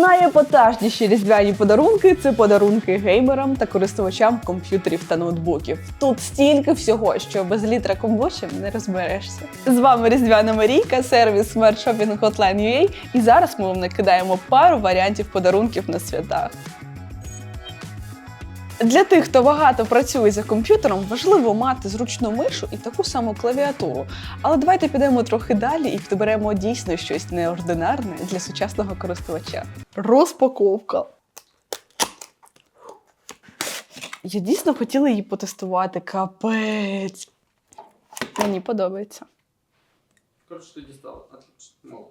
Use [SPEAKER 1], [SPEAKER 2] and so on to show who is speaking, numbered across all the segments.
[SPEAKER 1] Найепатажніші різдвяні подарунки це подарунки геймерам та користувачам комп'ютерів та ноутбуків. Тут стільки всього, що без літра комбучі не розберешся. З вами Різдвяна Марійка, сервіс Smart Shopping Hotline UA, і зараз ми вам накидаємо пару варіантів подарунків на свята. Для тих, хто багато працює за комп'ютером, важливо мати зручну мишу і таку саму клавіатуру. Але давайте підемо трохи далі і підберемо дійсно щось неординарне для сучасного користувача. Розпаковка. Я дійсно хотіла її потестувати. Капець. Мені подобається.
[SPEAKER 2] Коротше, ти дістала. Отлично. Молодець.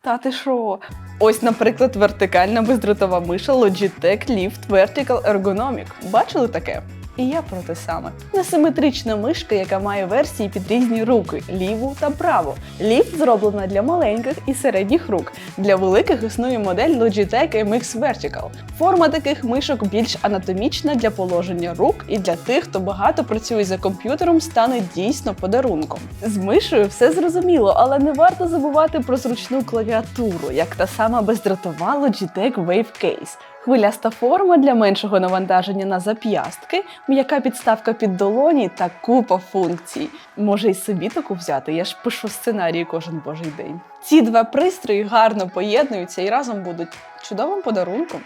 [SPEAKER 1] Та ти що? Ось, наприклад, вертикальна бездротова миша Logitech Lift Vertical Ergonomic. Бачили таке? І я про те саме. Несиметрична мишка, яка має версії під різні руки ліву та праву. Ліфт зроблена для маленьких і середніх рук. Для великих існує модель Logitech MX Vertical. Форма таких мишок більш анатомічна для положення рук і для тих, хто багато працює за комп'ютером, стане дійсно подарунком. З мишею все зрозуміло, але не варто забувати про зручну клавіатуру, як та сама бездротова Logitech Wave Case. Хвиляста форма для меншого навантаження на зап'ястки, м'яка підставка під долоні та купа функцій. Може й собі таку взяти, я ж пишу сценарії кожен божий день. Ці два пристрої гарно поєднуються і разом будуть чудовим подарунком.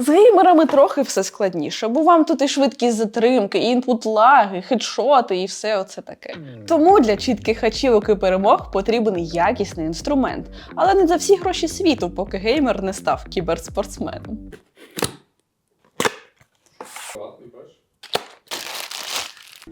[SPEAKER 1] З геймерами трохи все складніше, бо вам тут і швидкі затримки, і інпут лаги, хедшоти і все оце таке. Тому для чітких ачівок і перемог потрібен якісний інструмент, але не за всі гроші світу, поки геймер не став кіберспортсменом.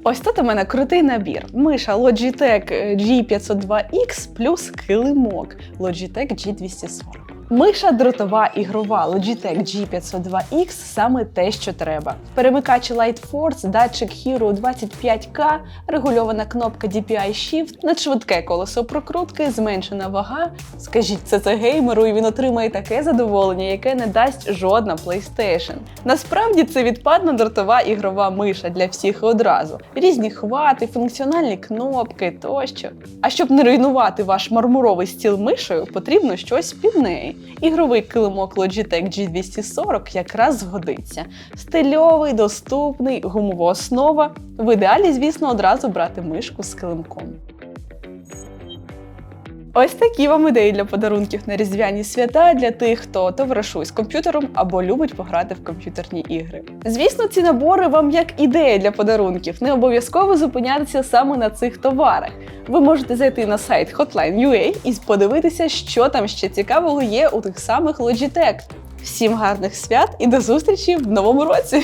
[SPEAKER 1] Ось тут у мене крутий набір. Миша Logitech G502X плюс килимок Logitech G240. Миша дротова ігрова Logitech G502X саме те, що треба. Перемикач Light Force, датчик Hero 25K, регульована кнопка DPI Shift, надшвидке колесо прокрутки, зменшена вага. Скажіть це це геймеру, і він отримає таке задоволення, яке не дасть жодна PlayStation. Насправді це відпадна дротова ігрова миша для всіх одразу. Різні хвати, функціональні кнопки тощо. А щоб не руйнувати ваш мармуровий стіл мишею, потрібно щось під неї. Ігровий килимок Logitech G240 якраз згодиться. Стильовий, доступний, гумова основа. В ідеалі, звісно, одразу брати мишку з килимком. Ось такі вам ідеї для подарунків на різдвяні свята для тих, хто товаришує з комп'ютером або любить пограти в комп'ютерні ігри. Звісно, ці набори вам як ідея для подарунків. Не обов'язково зупинятися саме на цих товарах. Ви можете зайти на сайт Hotline.ua і подивитися, що там ще цікавого є у тих самих Logitech. Всім гарних свят і до зустрічі в новому році!